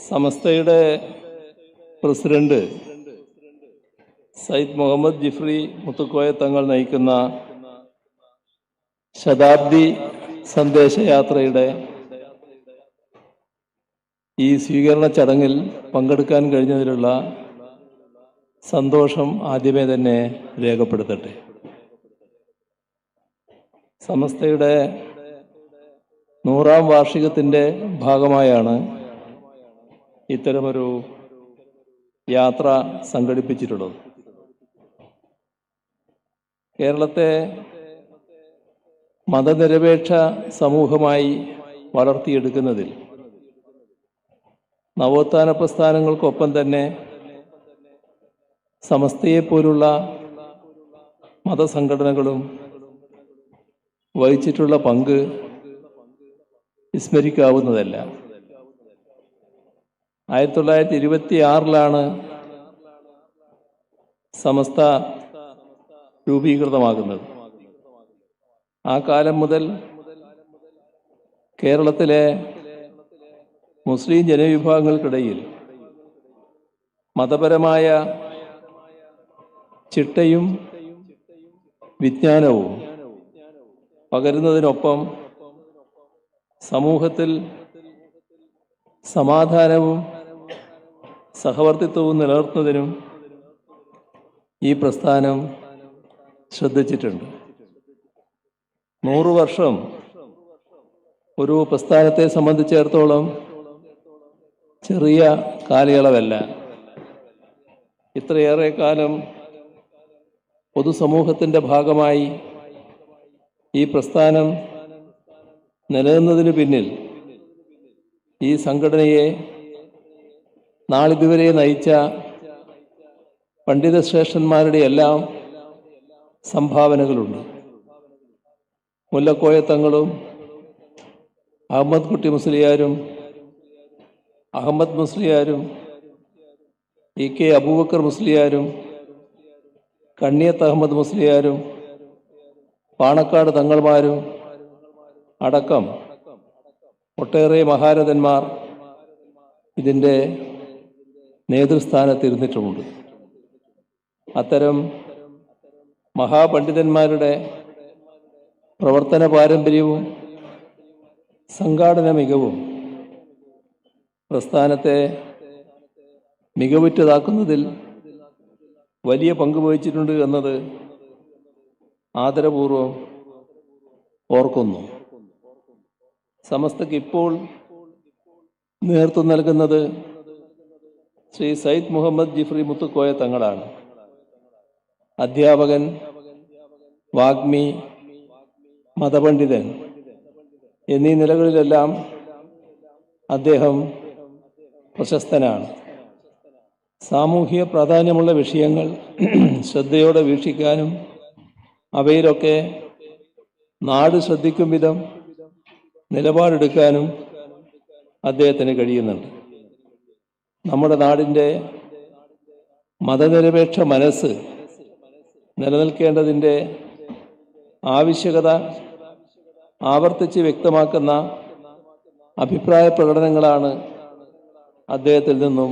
സമസ്തയുടെ പ്രസിഡന്റ് സയ്യിദ് മുഹമ്മദ് ജിഫ്രി മുത്തുക്കോയ തങ്ങൾ നയിക്കുന്ന ശതാബ്ദി സന്ദേശയാത്രയുടെ ഈ സ്വീകരണ ചടങ്ങിൽ പങ്കെടുക്കാൻ കഴിഞ്ഞതിലുള്ള സന്തോഷം ആദ്യമേ തന്നെ രേഖപ്പെടുത്തട്ടെ. സമസ്തയുടെ നൂറാം വാർഷികത്തിന്റെ ഭാഗമായാണ് ഇത്തരമൊരു യാത്ര സംഘടിപ്പിച്ചിട്ടുള്ളത് കേരളത്തെ മതനിരപേക്ഷ സമൂഹമായി വളർത്തിയെടുക്കുന്നതിൽ നവോത്ഥാന പ്രസ്ഥാനങ്ങൾക്കൊപ്പം തന്നെ സമസ്തയെപ്പോലുള്ള മതസംഘടനകളും വഹിച്ചിട്ടുള്ള പങ്ക് വിസ്മരിക്കാവുന്നതല്ല. ആയിരത്തി തൊള്ളായിരത്തി ഇരുപത്തി ആറിലാണ് സമസ്ത രൂപീകൃതമാകുന്നത്. ആ കാലം മുതൽ കേരളത്തിലെ മുസ്ലിം ജനവിഭാഗങ്ങൾക്കിടയിൽ മതപരമായ ചിട്ടയും വിജ്ഞാനവും പകരുന്നതിനൊപ്പം സമൂഹത്തിൽ സമാധാനവും സഹവർത്തിത്വവും നിലനിർത്തുന്നതിനും ഈ പ്രസ്ഥാനം ശ്രദ്ധിച്ചിട്ടുണ്ട്. നൂറു വർഷം ഒരു പ്രസ്ഥാനത്തെ സംബന്ധിച്ചിടത്തോളം ചെറിയ കാലയളവല്ല. ഇത്രയേറെ കാലം പൊതുസമൂഹത്തിന്റെ ഭാഗമായി ഈ പ്രസ്ഥാനം നിലനിന്നതിന് പിന്നിൽ ഈ സംഘടനയെ നാളിതുവരെ നയിച്ച പണ്ഡിതശ്രേഷ്ഠന്മാരുടെ എല്ലാം സംഭാവനകളുണ്ട് മുല്ലക്കോയത്തങ്ങളും അഹമ്മദ് കുട്ടി മുസ്ലിയാരും അഹമ്മദ് മുസ്ലിയാരും ഇ കെ അബൂബക്കർ മുസ്ലിയാരും കണ്ണിയത്ത് അഹമ്മദ് മുസ്ലിയാരും പാണക്കാട് തങ്ങൾമാരും അടക്കം ഒട്ടേറെ മഹാരഥന്മാർ ഇതിന്റെ നേതൃസ്ഥാനത്തിരുന്നിട്ടുമുണ്ട്. അത്തരം മഹാപണ്ഡിതന്മാരുടെ പ്രവർത്തന പാരമ്പര്യവും സംഘാടന മികവും പ്രസ്ഥാനത്തെ മികവുറ്റതാക്കുന്നതിൽ വലിയ പങ്ക് വഹിച്ചിട്ടുണ്ട് എന്നത് ആദരപൂർവം ഓർക്കുന്നു. സമസ്തക്ക് ഇപ്പോൾ നേതൃത്വം നൽകുന്നത് ശ്രീ സയ്യിദ് മുഹമ്മദ് ജിഫ്രി മുത്തുക്കോയ തങ്ങളാണ്. അധ്യാപകൻ വാഗ്മി മതപണ്ഡിതൻ എന്നീ നിലകളിലെല്ലാം അദ്ദേഹം പ്രശസ്തനാണ്. സാമൂഹിക പ്രാധാന്യമുള്ള വിഷയങ്ങൾ ശ്രദ്ധയോടെ വീക്ഷിക്കാനും അവയിലൊക്കെ നാട് ശ്രദ്ധിക്കും വിധം നിലപാടെടുക്കാനും അദ്ദേഹത്തിന് കഴിയുന്നുണ്ട്. നമ്മുടെ നാടിന്റെ മതനിരപേക്ഷ മനസ്സ് നിലനിൽക്കേണ്ടതിന്റെ ആവശ്യകത ആവർത്തിച്ച് വ്യക്തമാക്കുന്ന അഭിപ്രായ പ്രകടനങ്ങളാണ് അദ്ദേഹത്തിൽ നിന്നും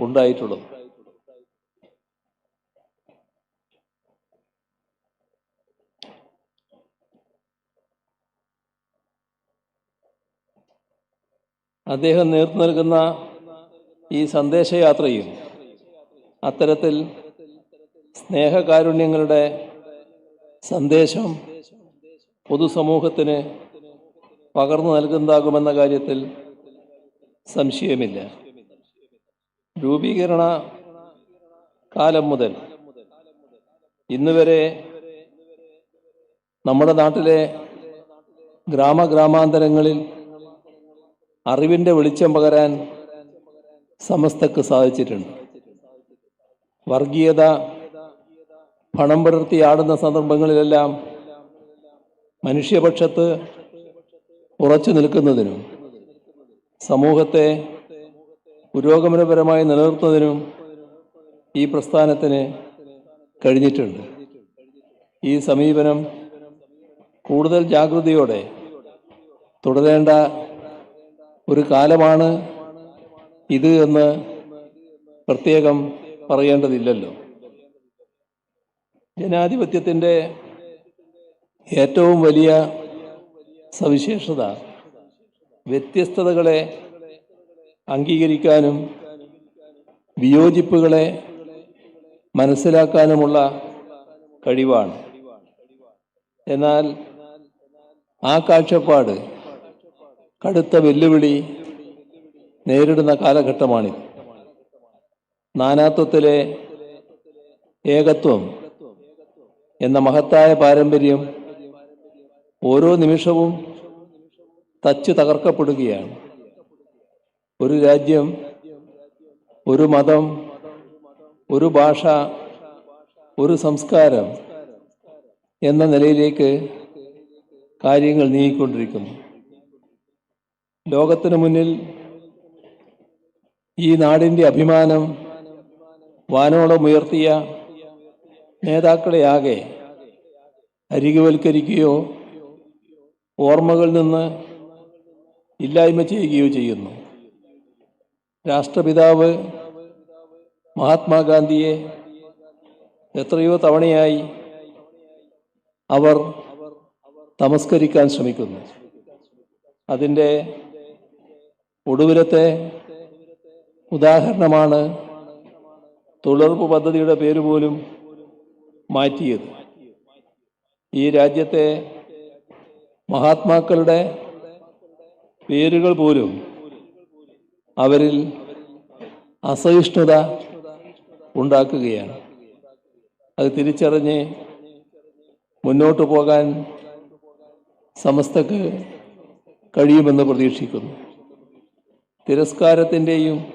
ഉണ്ടായിട്ടുള്ളത്. അദ്ദേഹം നേർത്തു നൽകുന്ന ഈ സന്ദേശയാത്രയും അത്തരത്തിൽ സ്നേഹകാരുണ്യങ്ങളുടെ സന്ദേശം പൊതുസമൂഹത്തിന് പകർന്നു നൽകുന്നതാകുമെന്ന കാര്യത്തിൽ സംശയമില്ല. രൂപീകരണ കാലം മുതൽ ഇന്നുവരെ നമ്മുടെ നാട്ടിലെ ഗ്രാമഗ്രാമാന്തരങ്ങളിൽ അറിവിന്റെ വെളിച്ചം പകരാൻ സമസ്തക്ക് സാധിച്ചിട്ടുണ്ട്. വർഗീയത പണം പുലർത്തി ആടുന്ന സന്ദർഭങ്ങളിലെല്ലാം മനുഷ്യപക്ഷത്ത് ഉറച്ചു നിൽക്കുന്നതിനും സമൂഹത്തെ പുരോഗമനപരമായി നിലനിർത്തുന്നതിനും ഈ പ്രസ്ഥാനത്തിന് കഴിഞ്ഞിട്ടുണ്ട്. ഈ സമീപനം കൂടുതൽ ജാഗ്രതയോടെ തുടരേണ്ട ഒരു കാലമാണ് ഇത് എന്ന് പ്രത്യേകം പറയേണ്ടതില്ലല്ലോ. ജനാധിപത്യത്തിന്റെ ഏറ്റവും വലിയ സവിശേഷത വ്യത്യസ്തതകളെ അംഗീകരിക്കാനും വിയോജിപ്പുകളെ മനസ്സിലാക്കാനുമുള്ള കഴിവാണ്. എന്നാൽ ആ കാഴ്ചപ്പാട് കടുത്ത വെല്ലുവിളി നേരിടുന്ന കാലഘട്ടമാണിത് നാനാത്വത്തിലെ ഏകത്വം എന്ന മഹത്തായ പാരമ്പര്യം ഓരോ നിമിഷവും തച്ചു തകർക്കപ്പെടുകയാണ്. ഒരു രാജ്യം ഒരു മതം ഒരു ഭാഷ ഒരു സംസ്കാരം എന്ന നിലയിലേക്ക് കാര്യങ്ങൾ നീങ്ങിക്കൊണ്ടിരിക്കുന്നു. ലോകത്തിന് മുന്നിൽ ഈ നാടിന്റെ അഭിമാനം വാനോളമുയർത്തിയ നേതാക്കളെയാകെ അരികുവൽക്കരിക്കുകയോ ഓർമ്മകളിൽ നിന്ന് ഇല്ലായ്മ ചെയ്യുകയോ ചെയ്യുന്നു. രാഷ്ട്രപിതാവ് മഹാത്മാഗാന്ധിയെ എത്രയോ തവണയായി അവർ തമസ്കരിക്കാൻ ശ്രമിക്കുന്നു. അതിന്റെ ഒടുവിലത്തെ ഉദാഹരണമാണ് തൊഴിലുറപ്പ് പദ്ധതിയുടെ പേര് പോലും മാറ്റിയത്. ഈ രാജ്യത്തെ മഹാത്മാക്കളുടെ പേരുകൾ പോലും അവരിൽ അസഹിഷ്ണുത ഉണ്ടാക്കുകയാണ്. അത് തിരിച്ചറിഞ്ഞ് മുന്നോട്ട് പോകാൻ സമസ്തക്ക് കഴിയുമെന്ന് പ്രതീക്ഷിക്കുന്നു. തിരസ്കാരത്തിന്റെയും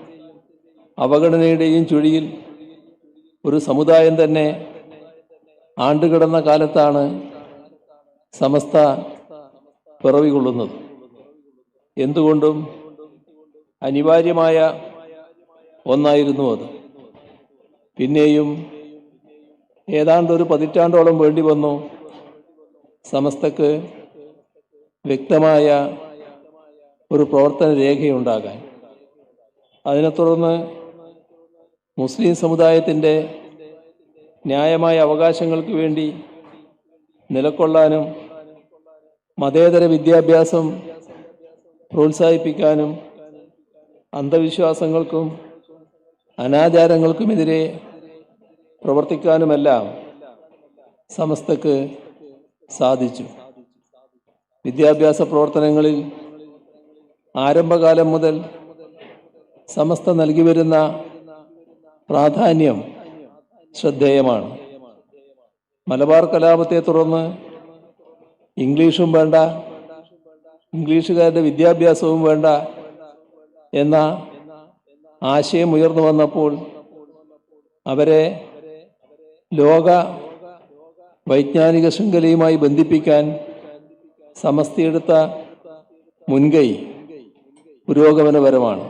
അവഗണനയുടെയും ചുഴിയിൽ ഒരു സമുദായം തന്നെ ആണ്ടുകിടന്ന കാലത്താണ് സമസ്ത പിറവികൊള്ളുന്നത്. എന്തുകൊണ്ടും അനിവാര്യമായ ഒന്നായിരുന്നു അത്. പിന്നെയും ഏതാണ്ട് ഒരു പതിറ്റാണ്ടോളം വേണ്ടി വന്നു സമസ്തക്ക് വ്യക്തമായ ഒരു പ്രവർത്തന രേഖയുണ്ടാകാൻ അതിനെ തുടർന്ന് മുസ്ലിം സമുദായത്തിന്റെ ന്യായമായ അവകാശങ്ങൾക്ക് വേണ്ടി നിലകൊള്ളാനും മതേതര വിദ്യാഭ്യാസം പ്രോത്സാഹിപ്പിക്കാനും അന്ധവിശ്വാസങ്ങൾക്കും അനാചാരങ്ങൾക്കുമെതിരെ പ്രവർത്തിക്കാനുമെല്ലാം സമസ്തക്ക് സാധിച്ചു. വിദ്യാഭ്യാസ പ്രവർത്തനങ്ങളിൽ ആരംഭകാലം മുതൽ സമസ്ത നൽകി വരുന്ന പ്രാധാന്യം ശ്രദ്ധേയമാണ്. മലബാർ കലാപത്തെ തുടർന്ന് ഇംഗ്ലീഷും വേണ്ട ഇംഗ്ലീഷുകാരുടെ വിദ്യാഭ്യാസവും വേണ്ട എന്ന ആശയം ഉയർന്നു വന്നപ്പോൾ അവരെ ലോക വൈജ്ഞാനിക ശൃംഖലയുമായി ബന്ധിപ്പിക്കാൻ സമസ്തയെടുത്ത മുൻകൈ പുരോഗമനപരമാണ്.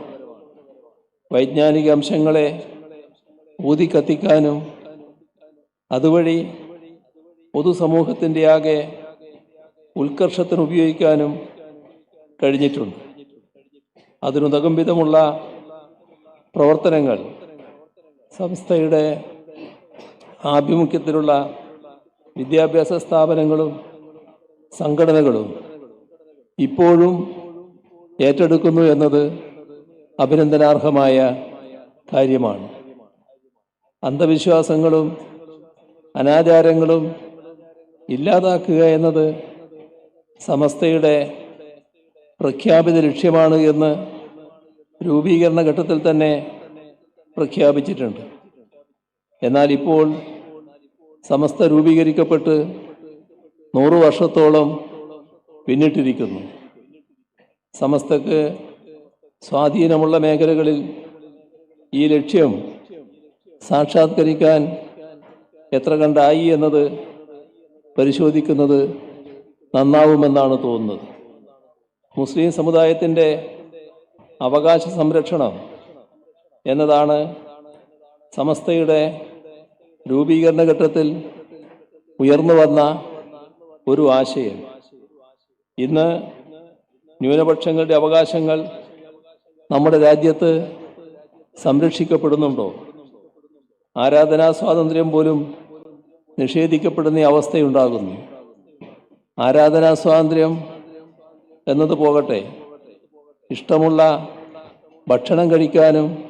വൈജ്ഞാനിക അംശങ്ങളെ ഊതിക്കത്തിക്കാനും അതുവഴി പൊതുസമൂഹത്തിന്റെ ആകെ ഉത്കർഷത്തിന് ഉപയോഗിക്കാനും കഴിഞ്ഞിട്ടുണ്ട്. അതിനുതകും വിധമുള്ള പ്രവർത്തനങ്ങൾ സംസ്ഥയുടെ ആഭിമുഖ്യത്തിലുള്ള വിദ്യാഭ്യാസ സ്ഥാപനങ്ങളും സംഘടനകളും ഇപ്പോഴും ഏറ്റെടുക്കുന്നു എന്നത് അഭിനന്ദനാർഹമായ കാര്യമാണ്. അന്ധവിശ്വാസങ്ങളും അനാചാരങ്ങളും ഇല്ലാതാക്കുക എന്നത് സമസ്തയുടെ പ്രഖ്യാപിത ലക്ഷ്യമാണ് എന്ന് രൂപീകരണ ഘട്ടത്തിൽ തന്നെ പ്രഖ്യാപിച്ചിട്ടുണ്ട്. എന്നാൽ ഇപ്പോൾ സമസ്ത രൂപീകരിക്കപ്പെട്ട് നൂറു വർഷത്തോളം പിന്നിട്ടിരിക്കുന്നു. സമസ്തക്ക് സ്വാധീനമുള്ള മേഖലകളിൽ ഈ ലക്ഷ്യം സാക്ഷാത്കരിക്കാൻ എത്ര കണ്ടായി എന്നത് പരിശോധിക്കുന്നത് നന്നാവുമെന്നാണ് തോന്നുന്നത്. മുസ്ലിം സമുദായത്തിന്റെ അവകാശ സംരക്ഷണം എന്നതാണ് സമസ്തയുടെ രൂപീകരണ ഘട്ടത്തിൽ ഉയർന്നു വന്ന ഒരു ആശയം. ഇന്ന് ന്യൂനപക്ഷങ്ങളുടെ അവകാശങ്ങൾ നമ്മുടെ രാജ്യത്ത് സംരക്ഷിക്കപ്പെടുന്നുണ്ടോ? ആരാധനാ സ്വാതന്ത്ര്യം പോലും നിഷേധിക്കപ്പെടുന്ന അവസ്ഥയുണ്ടാകുന്നു. ആരാധനാ സ്വാതന്ത്ര്യം എന്നത് പോകട്ടെ. ഇഷ്ടമുള്ള ഭക്ഷണം കഴിക്കാനും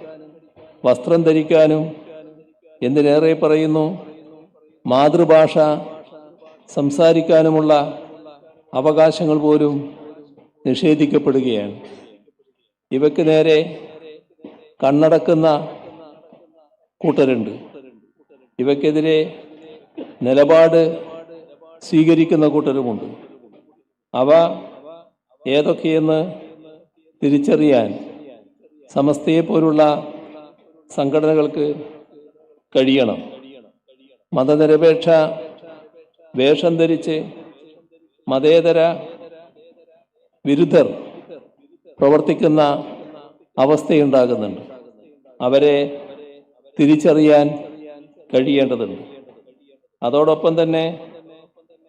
വസ്ത്രം ധരിക്കാനും എന്തിനേറെ പറയുന്നു? മാതൃഭാഷ സംസാരിക്കാനുമുള്ള അവകാശങ്ങൾ പോലും നിഷേധിക്കപ്പെടുകയാണ്. ഇവയ്ക്ക് നേരെ കണ്ണടക്കുന്ന കൂട്ടരുണ്ട്. ഇവയ്ക്കെതിരെ നിലപാട് സ്വീകരിക്കുന്ന കൂട്ടരുമുണ്ട്. അവ ഏതൊക്കെയെന്ന് തിരിച്ചറിയാൻ സമസ്തയെ പോലുള്ള സംഘടനകൾക്ക് കഴിയണം. മതനിരപേക്ഷ വേഷം ധരിച്ച് മതേതര വിരുദ്ധർ പ്രവർത്തിക്കുന്ന അവസ്ഥയുണ്ടാകുന്നുണ്ട്. അവരെ തിരിച്ചറിയാൻ കഴിയേണ്ടതുണ്ട്. അതോടൊപ്പം തന്നെ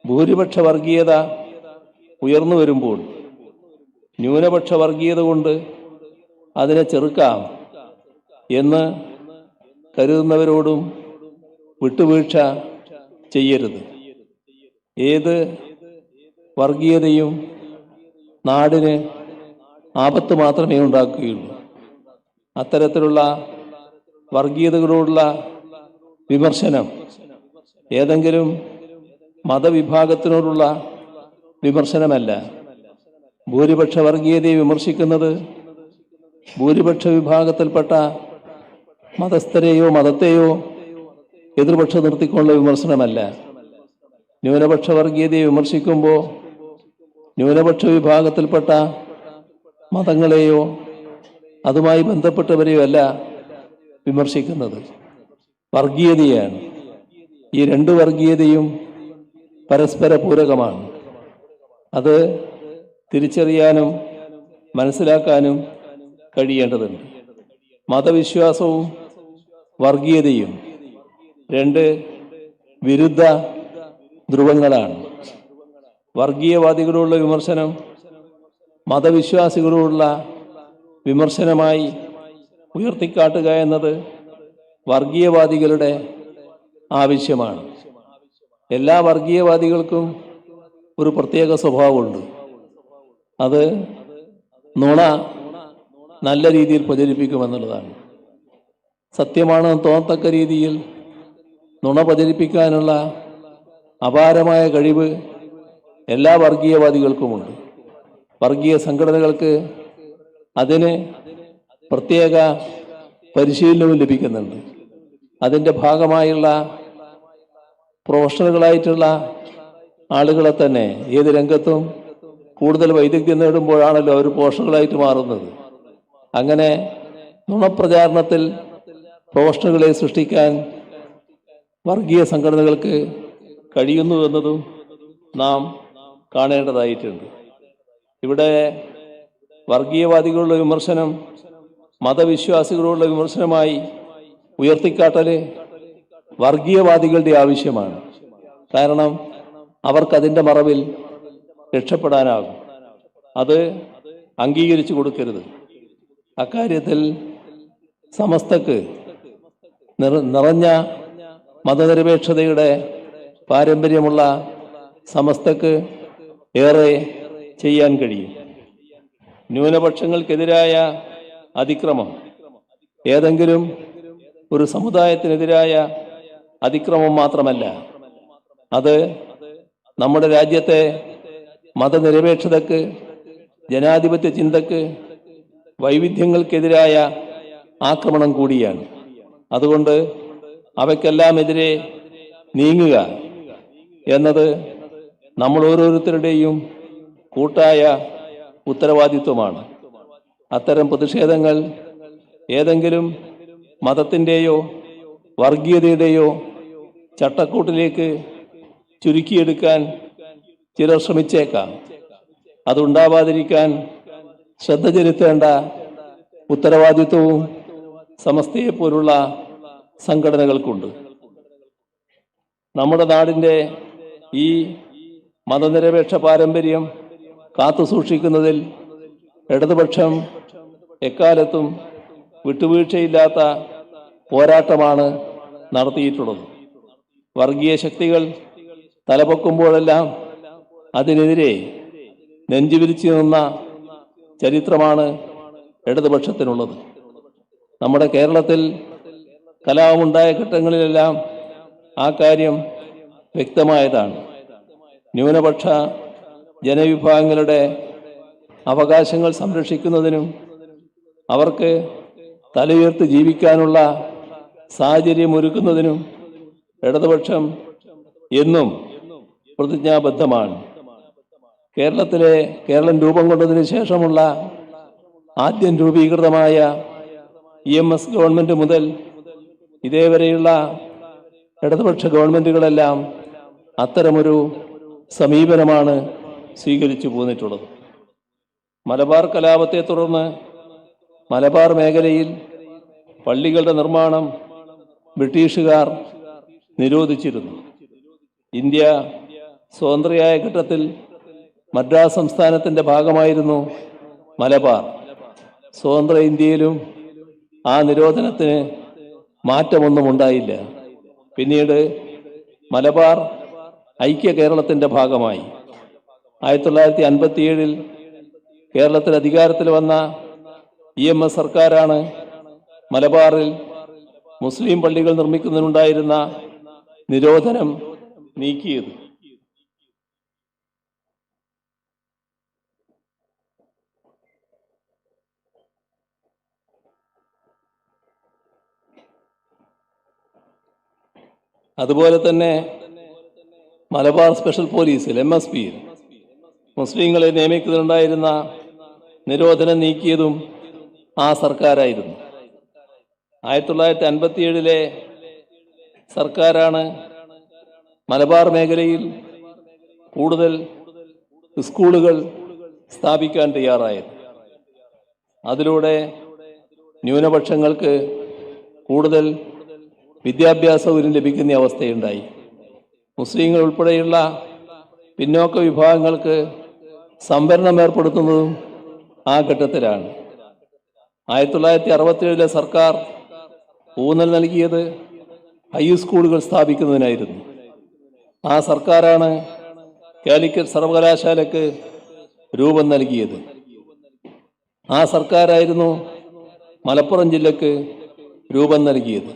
ഭൂരിപക്ഷ വർഗീയത ഉയർന്നു വരുമ്പോൾ ന്യൂനപക്ഷ വർഗീയത കൊണ്ട് അതിനെ ചെറുക്കാം എന്ന് കരുതുന്നവരോടും വിട്ടുവീഴ്ച ചെയ്യരുത്. ഏത് വർഗീയതയും നാടിന് ആപത്ത് മാത്രമേ ഉണ്ടാക്കുകയുള്ളൂ. അത്തരത്തിലുള്ള വർഗീയതകളോടുള്ള വിമർശനം ഏതെങ്കിലും മതവിഭാഗത്തിനോടുള്ള വിമർശനമല്ല. ഭൂരിപക്ഷ വർഗീയതയെ വിമർശിക്കുന്നത് ഭൂരിപക്ഷ വിഭാഗത്തിൽപ്പെട്ട മതസ്ഥരെയോ മതത്തെയോ എതിർപക്ഷം നിർത്തിക്കൊണ്ടുള്ള വിമർശനമല്ല. ന്യൂനപക്ഷ വർഗീയതയെ വിമർശിക്കുമ്പോൾ ന്യൂനപക്ഷ വിഭാഗത്തിൽപ്പെട്ട മതങ്ങളെയോ അതുമായി ബന്ധപ്പെട്ടവരെയോ അല്ല വിമർശിക്കുന്നത്. വർഗീയതയാണ്. ഈ രണ്ട് വർഗീയതയും പരസ്പര പൂരകമാണ്. അത് തിരിച്ചറിയാനും മനസ്സിലാക്കാനും കഴിയേണ്ടതുണ്ട്. മതവിശ്വാസവും വർഗീയതയും രണ്ട് വിരുദ്ധ ധ്രുവങ്ങളാണ്. വർഗീയവാദികളോടുള്ള വിമർശനം മതവിശ്വാസികളോടുള്ള വിമർശനമായി ഉയർത്തിക്കാട്ടുക എന്നത് വർഗീയവാദികളുടെ ആവശ്യമാണ്. എല്ലാ വർഗീയവാദികൾക്കും ഒരു പ്രത്യേക സ്വഭാവമുണ്ട്. അത് നുണ നല്ല രീതിയിൽ പ്രചരിപ്പിക്കുമെന്നുള്ളതാണ്. സത്യമാണെന്ന് തോന്നത്തക്ക രീതിയിൽ നുണ പ്രചരിപ്പിക്കാനുള്ള അപാരമായ കഴിവ് എല്ലാ വർഗീയവാദികൾക്കുമുണ്ട്. വർഗീയ സംഘടനകൾക്ക് അതിന് പ്രത്യേക പരിശീലനവും ലഭിക്കുന്നുണ്ട്. അതിന്റെ ഭാഗമായുള്ള പ്രൊഫഷണലുകളായിട്ടുള്ള ആളുകളെ തന്നെ ഏത് രംഗത്തും കൂടുതൽ വൈദഗ്ധ്യം നേടുമ്പോഴാണല്ലോ അവർ പ്രൊഫഷണലായിട്ട് മാറുന്നത്. അങ്ങനെ നുണപ്രചാരണത്തിൽ പ്രൊഫഷണലുകളെ സൃഷ്ടിക്കാൻ വർഗീയ സംഘടനകൾക്ക് കഴിയുന്നു എന്നതും നാം കാണേണ്ടതായിട്ടുണ്ട്. ഇവിടെ വർഗീയവാദികളുടെ വിമർശനം മതവിശ്വാസികളുടെ വിമർശനമായി ഉയർത്തിക്കാട്ടൽ വർഗീയവാദികളുടെ ആവശ്യമാണ്. കാരണം അവർക്കതിന്റെ മറവിൽ രക്ഷപ്പെടാനാകും. അത് അംഗീകരിച്ചു കൊടുക്കരുത്. അക്കാര്യത്തിൽ സമസ്തക്ക് നിറ- നിറഞ്ഞ മതനിരപേക്ഷതയുടെ പാരമ്പര്യമുള്ള സമസ്തക്ക് ഏറെ ചെയ്യാൻ കഴിയും. ന്യൂനപക്ഷങ്ങൾക്കെതിരായ അതിക്രമം. ഏതെങ്കിലും ഒരു സമുദായത്തിനെതിരായ അതിക്രമം മാത്രമല്ല അത് നമ്മുടെ രാജ്യത്തെ മതനിരപേക്ഷതക്ക് ജനാധിപത്യ ചിന്തക്ക് വൈവിധ്യങ്ങൾക്കെതിരായ ആക്രമണം കൂടിയാണ്. അതുകൊണ്ട് അവയ്ക്കെല്ലാമെതിരെ നീങ്ങുക എന്നത് നമ്മൾ ഓരോരുത്തരുടെയും കൂട്ടായ ഉത്തരവാദിത്വമാണ്. അത്തരം പ്രതിഷേധങ്ങൾ ഏതെങ്കിലും മതത്തിന്റെയോ വർഗീയതയുടെയോ ചട്ടക്കൂട്ടിലേക്ക് ചുരുക്കിയെടുക്കാൻ ചിലർ ശ്രമിച്ചേക്കാം. അതുണ്ടാവാതിരിക്കാൻ ശ്രദ്ധ ചെലുത്തേണ്ട ഉത്തരവാദിത്വവും സമസ്തയെപ്പോലുള്ള സംഘടനകൾക്കുണ്ട്. നമ്മുടെ നാടിന്റെ ഈ മതനിരപേക്ഷ പാരമ്പര്യം കാത്തുസൂക്ഷിക്കുന്നതിൽ ഇടതുപക്ഷം എക്കാലത്തും വിട്ടുവീഴ്ചയില്ലാത്ത പോരാട്ടമാണ് നടത്തിയിട്ടുള്ളത്. വർഗീയ ശക്തികൾ തലപൊക്കുമ്പോഴെല്ലാം അതിനെതിരെ നെഞ്ചുവിരിച്ചു നിന്ന ചരിത്രമാണ് ഇടതുപക്ഷത്തിനുള്ളത്. നമ്മുടെ കേരളത്തിൽ കലാപമുണ്ടായ ഘട്ടങ്ങളിലെല്ലാം ആ കാര്യം വ്യക്തമായതാണ്. ന്യൂനപക്ഷ ജനവിഭാഗങ്ങളുടെ അവകാശങ്ങൾ സംരക്ഷിക്കുന്നതിനും അവർക്ക് തലയുയർത്തി ജീവിക്കാനുള്ള സാഹചര്യം ഒരുക്കുന്നതിനും ഇടതുപക്ഷം എന്നും പ്രതിജ്ഞാബദ്ധമാണ്. കേരളത്തിലെ കേരളം രൂപം കൊണ്ടതിന് ശേഷമുള്ള ആദ്യം രൂപീകൃതമായ ഇ എം എസ് ഗവൺമെന്റ് മുതൽ ഇതേവരെയുള്ള ഇടതുപക്ഷ ഗവൺമെന്റുകളെല്ലാം അത്തരമൊരു സമീപനമാണ് സ്വീകരിച്ചു പോന്നിട്ടുള്ളത്. മലബാർ കലാപത്തെ തുടർന്ന് മലബാർ മേഖലയിൽ പള്ളികളുടെ നിർമ്മാണം ബ്രിട്ടീഷുകാർ നിരോധിച്ചിരുന്നു. ഇന്ത്യ സ്വതന്ത്രയായ ഘട്ടത്തിൽ മദ്രാസ് സംസ്ഥാനത്തിന്റെ ഭാഗമായിരുന്നു മലബാർ. സ്വതന്ത്ര ഇന്ത്യയിലും ആ നിരോധനത്തിന് മാറ്റമൊന്നും ഉണ്ടായില്ല. പിന്നീട് മലബാർ ഐക്യ കേരളത്തിന്റെ ഭാഗമായി. ആയിരത്തി തൊള്ളായിരത്തി അൻപത്തിയേഴിൽ കേരളത്തിൽ അധികാരത്തിൽ വന്ന ഇ എം എസ് സർക്കാരാണ് മലബാറിൽ മുസ്ലിം പള്ളികൾ നിർമ്മിക്കുന്നതിനുണ്ടായിരുന്ന നിരോധനം നീക്കിയത്. അതുപോലെ തന്നെ മലബാർ സ്പെഷ്യൽ പോലീസിൽ എം എസ് പിയിൽ മുസ്ലിങ്ങളെ നിയമിക്കുന്നതിനുണ്ടായിരുന്ന നിരോധനം നീക്കിയതും ആ സർക്കാരായിരുന്നു. ആയിരത്തി തൊള്ളായിരത്തി അൻപത്തി ഏഴിലെ സർക്കാരാണ് മലബാർ മേഖലയിൽ കൂടുതൽ സ്കൂളുകൾ സ്ഥാപിക്കാൻ തയ്യാറായത്. അതിലൂടെ ന്യൂനപക്ഷങ്ങൾക്ക് കൂടുതൽ വിദ്യാഭ്യാസ സൗകര്യം ലഭിക്കുന്ന അവസ്ഥയുണ്ടായി. മുസ്ലിങ്ങൾ ഉൾപ്പെടെയുള്ള പിന്നോക്ക വിഭാഗങ്ങൾക്ക് സംവരണം ഏർപ്പെടുത്തുന്നതും ആ ഘട്ടത്തിലാണ്. ആയിരത്തി തൊള്ളായിരത്തി അറുപത്തിയേഴിലെ സർക്കാർ ഊന്നൽ നൽകിയത് ഹൈസ്കൂളുകൾ സ്ഥാപിക്കുന്നതിനായിരുന്നു. ആ സർക്കാരാണ് കാലിക്കറ്റ് സർവകലാശാലയ്ക്ക് രൂപം നൽകിയത്. ആ സർക്കാരായിരുന്നു മലപ്പുറം ജില്ലക്ക് രൂപം നൽകിയത്.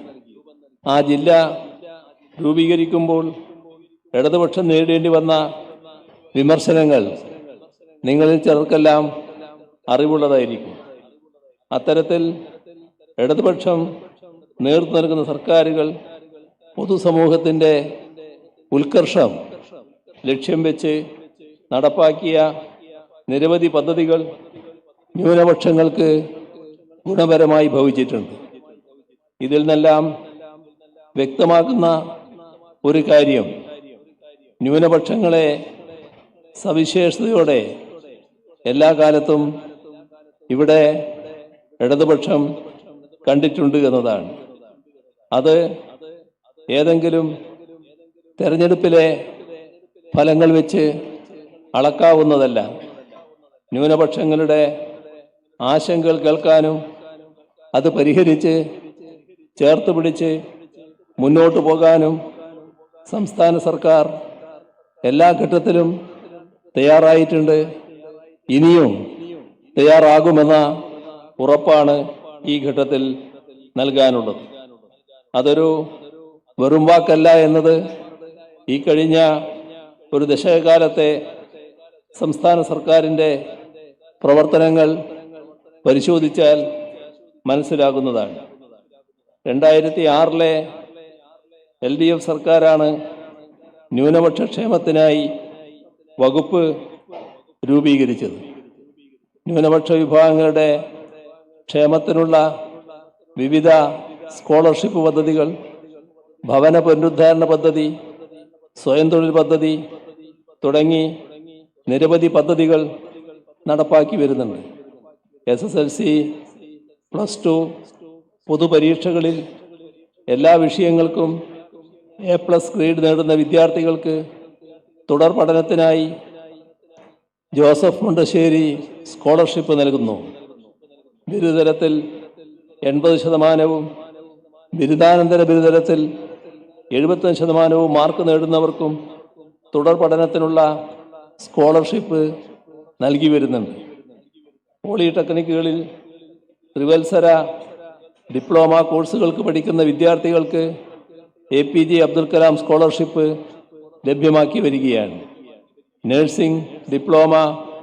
ആ ജില്ല രൂപീകരിക്കുമ്പോൾ ഇടതുപക്ഷം നേടേണ്ടി വന്ന വിമർശനങ്ങൾ നിങ്ങളിൽ ചിലർക്കെല്ലാം അറിവുള്ളതായിരിക്കും. അത്തരത്തിൽ ഇടതുപക്ഷം നേതൃത്വം നൽകുന്ന സർക്കാരുകൾ പൊതുസമൂഹത്തിന്റെ ഉത്കർഷം ലക്ഷ്യം വെച്ച് നടപ്പാക്കിയ നിരവധി പദ്ധതികൾ ന്യൂനപക്ഷങ്ങൾക്ക് ഗുണപരമായി ഭവിച്ചിട്ടുണ്ട്. ഇതിൽ നിന്നെല്ലാം വ്യക്തമാക്കുന്ന ഒരു കാര്യം ന്യൂനപക്ഷങ്ങളെ സവിശേഷതയോടെ എല്ലാ കാലത്തും ഇവിടെ ഇടതുപക്ഷം കണ്ടിട്ടുണ്ട് എന്നതാണ്. അത് ഏതെങ്കിലും തെരഞ്ഞെടുപ്പിലെ ഫലങ്ങൾ വെച്ച് അളക്കാവുന്നതല്ല. ന്യൂനപക്ഷങ്ങളുടെ ആശങ്കകൾ കേൾക്കാനും അത് പരിഹരിച്ച് ചേർത്ത് പിടിച്ച് മുന്നോട്ട് പോകാനും സംസ്ഥാന സർക്കാർ എല്ലാ ഘട്ടത്തിലും തയ്യാറായിട്ടുണ്ട്. ഇനിയും തയ്യാറാകുമെന്ന ഉറപ്പാണ് ഈ ഘട്ടത്തിൽ നൽകാനുള്ളത്. അതൊരു വെറും വാക്കല്ല എന്നത് ഈ കഴിഞ്ഞ ഒരു ദശകകാലത്തെ സംസ്ഥാന സർക്കാരിന്റെ പ്രവർത്തനങ്ങൾ പരിശോധിച്ചാൽ മനസ്സിലാകുന്നതാണ്. രണ്ടായിരത്തി ആറിലെ എൽ ഡി എഫ് സർക്കാരാണ് ന്യൂനപക്ഷ ക്ഷേമത്തിനായി വകുപ്പ് രൂപീകരിച്ചത്. ന്യൂനപക്ഷ വിഭാഗങ്ങളുടെ ക്ഷേമത്തിനുള്ള വിവിധ സ്കോളർഷിപ്പ് പദ്ധതികൾ ഭവന പുനരുദ്ധാരണ പദ്ധതി സ്വയം തൊഴിൽ പദ്ധതി തുടങ്ങി നിരവധി പദ്ധതികൾ നടപ്പാക്കി വരുന്നുണ്ട്. S S L C plus two പൊതുപരീക്ഷകളിൽ എല്ലാ വിഷയങ്ങൾക്കും എ പ്ലസ് ഗ്രേഡ് നേടുന്ന വിദ്യാർത്ഥികൾക്ക് തുടർ പഠനത്തിനായി ജോസഫ് മുണ്ടശ്ശേരി സ്കോളർഷിപ്പ് നൽകുന്നു. ബിരുദതലത്തിൽ എൺപത് ശതമാനവും ബിരുദാനന്തര ബിരുദതലത്തിൽ എഴുപത്തഞ്ച് ശതമാനവും മാർക്ക് നേടുന്നവർക്കും തുടർ പഠനത്തിനുള്ള സ്കോളർഷിപ്പ് നൽകി വരുന്നുണ്ട്. പോളിടെക്നിക്കുകളിൽ ത്രിവത്സര ഡിപ്ലോമ കോഴ്സുകൾക്ക് പഠിക്കുന്ന വിദ്യാർത്ഥികൾക്ക് A P J Abdul Kalam scholarship ലഭ്യമാക്കി വരികയാണ്. നഴ്സിംഗ് ഡിപ്ലോമ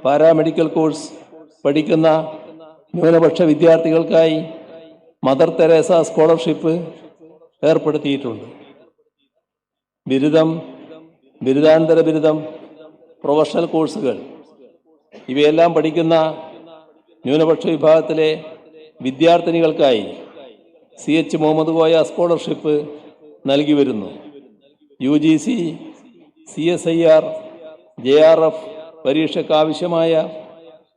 പാരാമെഡിക്കൽ കോഴ്സ് പഠിക്കുന്ന ന്യൂനപക്ഷ വിദ്യാർത്ഥികൾക്കായി മദർ തെരേസ സ്കോളർഷിപ്പ് ഏർപ്പെടുത്തിയിട്ടുണ്ട്. ബിരുദം ബിരുദാനന്തര ബിരുദം പ്രൊഫഷണൽ കോഴ്സുകൾ ഇവയെല്ലാം പഠിക്കുന്ന ന്യൂനപക്ഷ വിഭാഗത്തിലെ വിദ്യാർത്ഥിനികൾക്കായി C H Muhammad Koya scholarship നൽകി വരുന്നു. U G C C S I R J R F പരീക്ഷയ്ക്ക് ആവശ്യമായ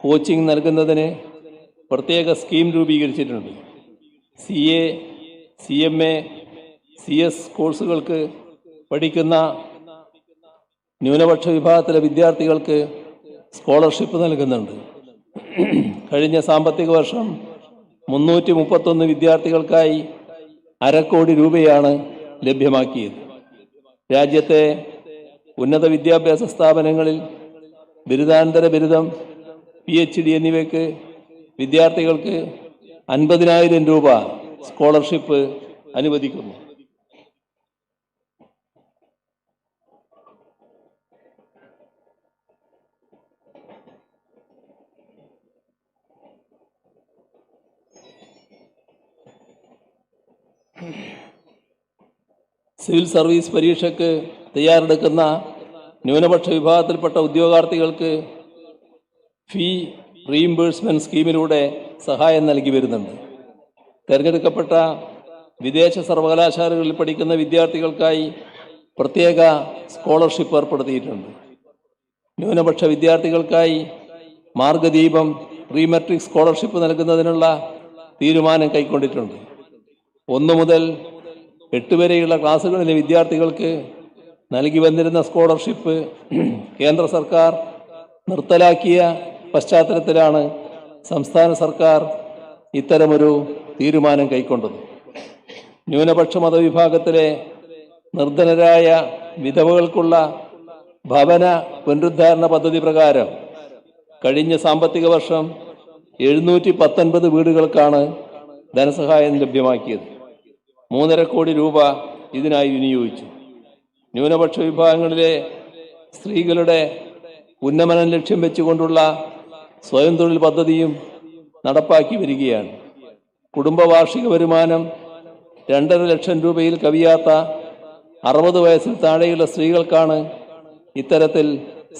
കോച്ചിംഗ് നൽകുന്നതിന് പ്രത്യേക സ്കീം രൂപീകരിച്ചിട്ടുണ്ട്. C A C M A C S കോഴ്സുകൾക്ക് പഠിക്കുന്ന ന്യൂനപക്ഷ വിഭാഗത്തിലെ വിദ്യാർത്ഥികൾക്ക് സ്കോളർഷിപ്പ് നൽകുന്നുണ്ട്. കഴിഞ്ഞ സാമ്പത്തിക വർഷം മുന്നൂറ്റി മുപ്പത്തൊന്ന് വിദ്യാർത്ഥികൾക്കായി അരക്കോടി രൂപയാണ് ലഭ്യമാക്കിയത്. രാജ്യത്തെ ഉന്നത വിദ്യാഭ്യാസ സ്ഥാപനങ്ങളിൽ ബിരുദാനന്തര ബിരുദം പി എച്ച് ഡി എന്നിവയ്ക്ക് വിദ്യാർത്ഥികൾക്ക് അൻപതിനായിരം രൂപ സ്കോളർഷിപ്പ് അനുവദിക്കുന്നു. സിവിൽ സർവീസ് പരീക്ഷയ്ക്ക് തയ്യാറെടുക്കുന്ന ന്യൂനപക്ഷ വിഭാഗത്തിൽപ്പെട്ട ഉദ്യോഗാർത്ഥികൾക്ക് ഫീ റീഇംബേഴ്സ്മെന്റ് സ്കീമിലൂടെ സഹായം നൽകി വരുന്നുണ്ട്. തിരഞ്ഞെടുക്കപ്പെട്ട വിദേശ സർവകലാശാലകളിൽ പഠിക്കുന്ന വിദ്യാർത്ഥികൾക്കായി പ്രത്യേക സ്കോളർഷിപ്പ് ഏർപ്പെടുത്തിയിട്ടുണ്ട്. ന്യൂനപക്ഷ വിദ്യാർത്ഥികൾക്കായി മാർഗദീപം റീമെട്രിക് സ്കോളർഷിപ്പ് നൽകുന്നതിനുള്ള തീരുമാനം കൈക്കൊണ്ടിട്ടുണ്ട്. ഒന്നു മുതൽ എട്ട് വരെയുള്ള ക്ലാസ്സുകളിലെ വിദ്യാർത്ഥികൾക്ക് നൽകി വന്നിരുന്ന സ്കോളർഷിപ്പ് കേന്ദ്ര സർക്കാർ നിർത്തലാക്കിയ പശ്ചാത്തലത്തിലാണ് സംസ്ഥാന സർക്കാർ ഇത്തരമൊരു തീരുമാനം കൈക്കൊണ്ടത്. ന്യൂനപക്ഷ മതവിഭാഗത്തിലെ നിർധനരായ വിധവകൾക്കുള്ള ഭവന പുനരുദ്ധാരണ പദ്ധതി പ്രകാരം കഴിഞ്ഞ സാമ്പത്തിക വർഷം എഴുന്നൂറ്റി പത്തൊൻപത് വീടുകൾക്കാണ് ധനസഹായം ലഭ്യമാക്കിയത്. മൂന്നര കോടി രൂപ ഇതിനായി വിനിയോഗിച്ചു. ന്യൂനപക്ഷ വിഭാഗങ്ങളിലെ സ്ത്രീകളുടെ ഉന്നമനം ലക്ഷ്യം വെച്ചുകൊണ്ടുള്ള സ്വയം തൊഴിൽ പദ്ധതിയും നടപ്പാക്കി വരികയാണ്. കുടുംബ വാർഷിക വരുമാനം രണ്ടര ലക്ഷം രൂപയിൽ കവിയാത്ത അറുപത് വയസ്സിൽ താഴെയുള്ള സ്ത്രീകൾക്കാണ് ഇത്തരത്തിൽ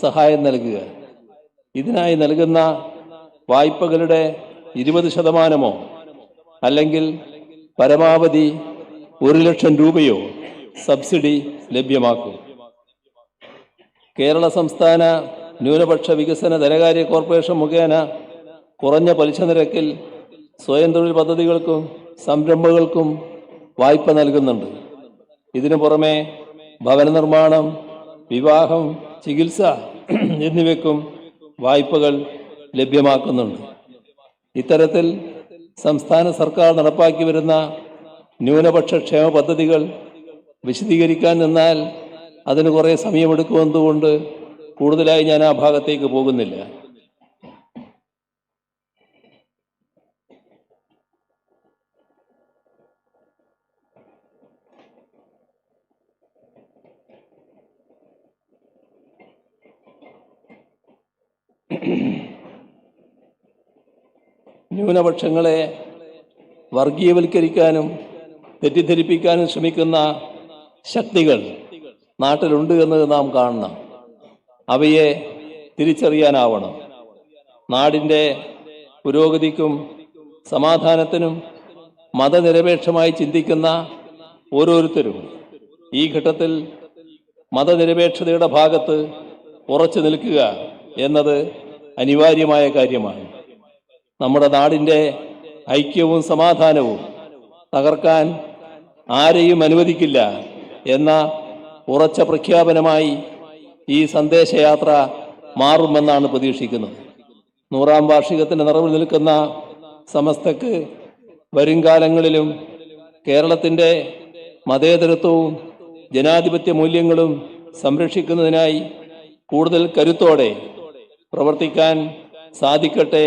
സഹായം നൽകുക. ഇതിനായി നൽകുന്ന വായ്പകളുടെ ഇരുപത് ശതമാനമോ അല്ലെങ്കിൽ പരമാവധി ഒരു ലക്ഷം രൂപയോ സബ്സിഡി ലഭ്യമാക്കും. കേരള സംസ്ഥാന ന്യൂനപക്ഷ വികസന ധനകാര്യ കോർപ്പറേഷൻ മുഖേന കുറഞ്ഞ പലിശ നിരക്കിൽ സ്വയം തൊഴിൽ പദ്ധതികൾക്കും സംരംഭങ്ങൾക്കും വായ്പ നൽകുന്നുണ്ട്. ഇതിനു പുറമെ ഭവന നിർമ്മാണം വിവാഹം ചികിത്സ എന്നിവയ്ക്കും വായ്പകൾ ലഭ്യമാക്കുന്നുണ്ട്. ഇത്തരത്തിൽ സംസ്ഥാന സർക്കാർ നടപ്പാക്കി വരുന്ന ന്യൂനപക്ഷ ക്ഷേമ പദ്ധതികൾ വിശദീകരിക്കാൻ നിന്നാൽ അതിന് കുറേ സമയമെടുക്കുമെന്നതുകൊണ്ട് കൂടുതലായി ഞാൻ ആ ഭാഗത്തേക്ക് പോകുന്നില്ല. ന്യൂനപക്ഷങ്ങളെ വർഗീയവൽക്കരിക്കാനും തെറ്റിദ്ധരിപ്പിക്കാനും ശ്രമിക്കുന്ന ശക്തികൾ നാട്ടിലുണ്ട് എന്ന് നാം കാണണം. അവയെ തിരിച്ചറിയാനാവണം. നാടിന്റെ പുരോഗതിക്കും സമാധാനത്തിനും മതനിരപേക്ഷമായി ചിന്തിക്കുന്ന ഓരോരുത്തരും ഈ ഘട്ടത്തിൽ മതനിരപേക്ഷതയുടെ ഭാഗത്ത് ഉറച്ചു നിൽക്കുക എന്നത് അനിവാര്യമായ കാര്യമാണ്. നമ്മുടെ നാടിന്റെ ഐക്യവും സമാധാനവും തകർക്കാൻ ആരെയും അനുവദിക്കില്ല എന്ന ഉറച്ച പ്രഖ്യാപനമായി ഈ സന്ദേശയാത്ര മാറുമെന്നാണ് പ്രതീക്ഷിക്കുന്നത്. നൂറാം വാർഷികത്തിന് നിറവിൽ നിൽക്കുന്ന സമസ്തക്ക് വരുംകാലങ്ങളിലും കേരളത്തിന്റെ മതേതരത്വവും ജനാധിപത്യ മൂല്യങ്ങളും സംരക്ഷിക്കുന്നതിനായി കൂടുതൽ കരുത്തോടെ പ്രവർത്തിക്കാൻ സാധിക്കട്ടെ.